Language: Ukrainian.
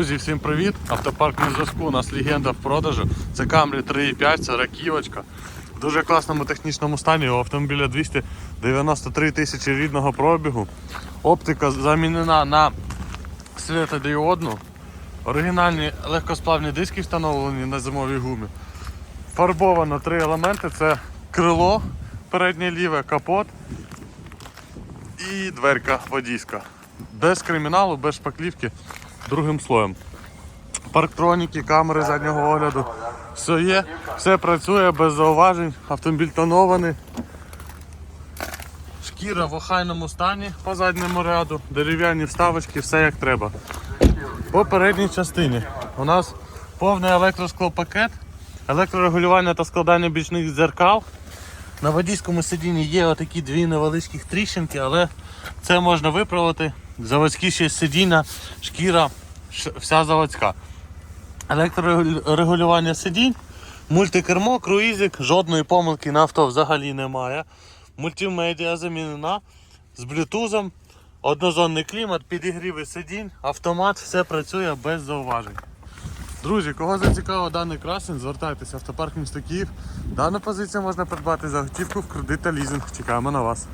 Друзі, всім привіт! Автопарк на зв'язку. У нас легенда в продажу. Це Camry 3.5, це раківочка. В дуже класному технічному стані. У автомобіля 293 тисячі рідного пробігу. Оптика замінена на світодіодну. Оригінальні легкосплавні диски встановлені на зимовій гумі. Фарбовано три елементи: це крило, переднє ліве, капот і дверка водійська. Без криміналу, без шпаклівки, другим слоєм. Парктроніки, камери заднього огляду. Все є, все працює без зауважень, автомобіль тонований. Шкіра в охайному стані по задньому ряду, дерев'яні вставочки, все як треба. По передній частині у нас повний електросклопакет, електрорегулювання та складання бічних дзеркал. На водійському сидінні є отакі дві невеличкі тріщинки, але це можна виправити. Заводські ще сидіння, шкіра, вся заводська. Електрорегулювання сидінь, мультикермо, круїзик, жодної помилки на авто взагалі немає. Мультимедіа замінена з блютузом, однозонний клімат, підігріви сидінь, автомат, все працює без зауважень. Друзі, кого зацікавив даний красень, звертайтеся автопарк міста Київ. Дану позицію можна придбати за готівку в кредит та лізинг. Чекаємо на вас.